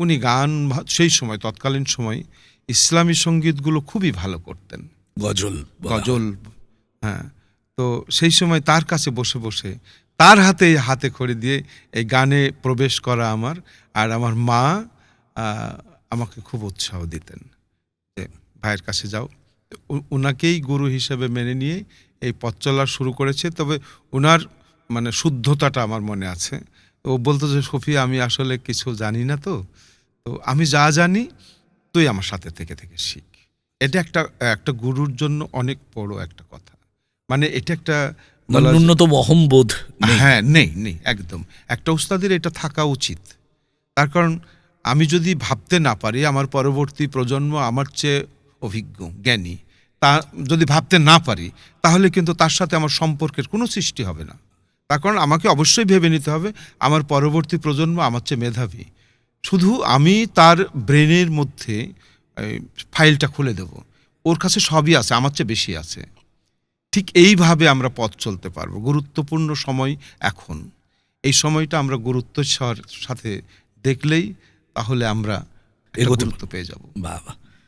উনি গান সেই সময় তৎকালীন সময় ইসলামী সঙ্গীতগুলো খুবই ভালো করতেন। গজল গজল হ্যাঁ। তো সেই সময় তার কাছে বসে বসে তার হাতে হাতে খড়ি দিয়ে এই গানে প্রবেশ করা আমার আর আমার মা আমাকে খুব উৎসাহ দিতেন যে ভাইয়ের কাছে যাও। ওনাকেই গুরু হিসেবে মেনে নিয়ে এই পথ চলা শুরু করেছে। তবে ওনার মানে শুদ্ধতাটা আমার মনে আছে। ও বলতো যে সফি আমি আসলে কিছু জানি না তো। তো আমি যা জানি তুই আমার সাথে থেকে থেকে শিখ। এটা একটা একটা গুরুর জন্য অনেক বড় একটা কথা। মানে এটা একটা ন্যূনতম অহম্বোধ। হ্যাঁ নেই নেই একদম। একটা উস্তাদের এটা থাকা উচিত। তার কারণ আমি যদি ভাবতে না পারি আমার পরবর্তী প্রজন্ম আমার চেয়ে অভিজ্ঞ জ্ঞানী তা যদি ভাবতে না পারি তাহলে কিন্তু তার সাথে আমার সম্পর্কের কোনো সৃষ্টি হবে না। তার কারণ আমাকে অবশ্যই ভেবে নিতে হবে আমার পরবর্তী প্রজন্ম আমার চেয়ে মেধাবী। শুধু আমি তার ব্রেনের মধ্যে ফাইলটা খুলে দেব। ওর কাছে সবই আছে আমার চেয়ে বেশি আছে। ঠিক এইভাবে আমরা পথ চলতে পারব। গুরুত্বপূর্ণ সময় এখন। এই সময়টা আমরা গুরুত্ব সাথে দেখলেই তাহলে আমরা গুরুত্ব পেয়ে যাব। বাবা